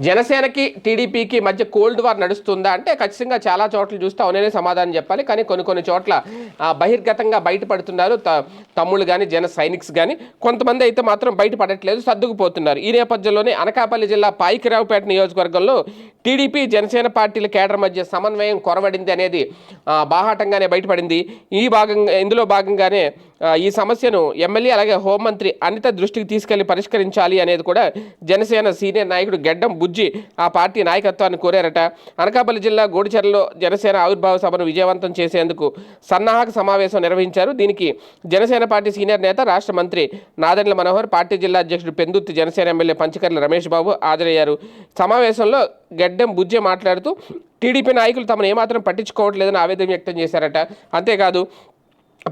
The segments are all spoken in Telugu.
జనసేనకి టీడీపీకి మధ్య కోల్డ్ వార్ నడుస్తుందా? అంటే ఖచ్చితంగా చాలా చోట్ల చూస్తే అవుననే సమాధానం చెప్పాలి. కానీ కొన్ని కొన్ని చోట్ల బహిర్గతంగా బయటపడుతున్నారు. త- తమ్ముళ్ళు కానీ జన సైనిక్స్ కానీ కొంతమంది అయితే మాత్రం బయటపడట్లేదు సర్దుకుపోతున్నారు. ఈ నేపథ్యంలోనే అనకాపల్లి జిల్లా పాయికిరావుపేట నియోజకవర్గంలో టీడీపీ జనసేన పార్టీల కేడర్ మధ్య సమన్వయం కొరవడింది అనేది బాహాటంగానే బయటపడింది. ఈ భాగంగా ఇందులో భాగంగానే ఈ సమస్యను ఎమ్మెల్యే అలాగే హోంమంత్రి అనిత దృష్టికి తీసుకెళ్ళి పరిష్కరించాలి అనేది కూడా జనసేన సీనియర్ నాయకుడు గెడ్డం బుజ్జి ఆ పార్టీ నాయకత్వాన్ని కోరారట. అనకాపల్లి జిల్లా గోడిచెరలో జనసేన ఆవిర్భావ సభను విజయవంతం చేసేందుకు సన్నాహక సమావేశం నిర్వహించారు. దీనికి జనసేన పార్టీ సీనియర్ నేత రాష్ట్ర మంత్రి నాదెండ్ల మనోహర్ పార్టీ జిల్లా అధ్యక్షుడు పెందుత్తి జనసేన ఎమ్మెల్యే పంచకర్ల రమేష్ బాబు హాజరయ్యారు. సమావేశంలో గెడ్డం బుజ్జే మాట్లాడుతూ టీడీపీ నాయకులు తమను ఏమాత్రం పట్టించుకోవట్లేదని ఆవేదన వ్యక్తం చేశారట. అంతేకాదు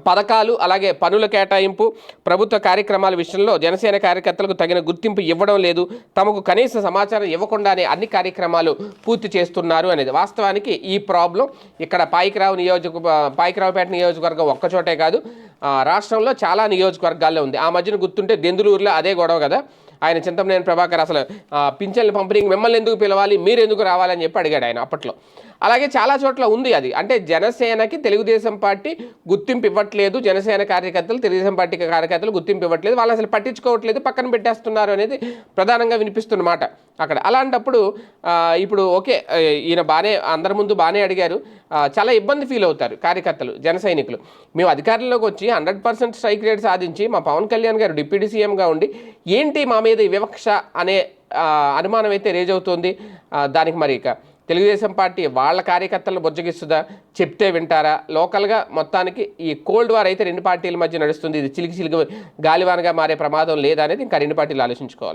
పథకాలు అలాగే పనుల కేటాయింపు ప్రభుత్వ కార్యక్రమాల విషయంలో జనసేన కార్యకర్తలకు తగిన గుర్తింపు ఇవ్వడం లేదు. తమకు కనీస సమాచారం ఇవ్వకుండానే అన్ని కార్యక్రమాలు పూర్తి చేస్తున్నారు అనేది. వాస్తవానికి ఈ ప్రాబ్లం ఇక్కడ పాయికరావు నియోజక పాయికరావుపేట నియోజకవర్గం ఒక్కచోటే కాదు. రాష్ట్రంలో చాలా నియోజకవర్గాల్లో ఉంది. ఆ మధ్యన గుర్తుంటే దెందులూరులో అదే గొడవ కదా. ఆయన చింతమనేని ప్రభాకర్ అసలు ఆ, పింఛన్ల పంపిణీకి మిమ్మల్ని ఎందుకు పిలవాలి మీరు ఎందుకు రావాలని చెప్పి అడిగాడు ఆయన అప్పట్లో. అలాగే చాలా చోట్ల ఉంది అది. అంటే జనసేనకి తెలుగుదేశం పార్టీ గుర్తింపు ఇవ్వట్లేదు జనసేన కార్యకర్తలు తెలుగుదేశం పార్టీ కార్యకర్తలు గుర్తింపు ఇవ్వట్లేదు వాళ్ళు అసలు పట్టించుకోవట్లేదు పక్కన పెట్టేస్తున్నారు అనేది ప్రధానంగా వినిపిస్తున్నమాట అక్కడ. అలాంటప్పుడు ఇప్పుడు ఓకే ఈయన బాగానే అందరి ముందు బాగానే అడిగారు చాలా ఇబ్బంది ఫీల్ అవుతారు కార్యకర్తలు జన సైనికులు. మేము అధికారంలోకి వచ్చి హండ్రెడ్ పర్సెంట్ స్ట్రైక్ రేట్ సాధించి మా పవన్ కళ్యాణ్ గారు డిప్యూటీ సీఎంగా ఉండి ఏంటి మా మీద వివక్ష అనే అనుమానం అయితే రేజ్ అవుతుంది. దానికి మరి ఇక తెలుగుదేశం పార్టీ వాళ్ళ కార్యకర్తలను బుజ్జగిస్తుందా చెప్తే వింటారా? లోకల్గా మొత్తానికి ఈ కోల్డ్ వార్ అయితే రెండు పార్టీల మధ్య నడుస్తుంది. ఇది చిలికి చిలికి గాలివానగా మారే ప్రమాదం లేదా అనేది ఇంకా రెండు పార్టీలు ఆలోచించుకోవాలి.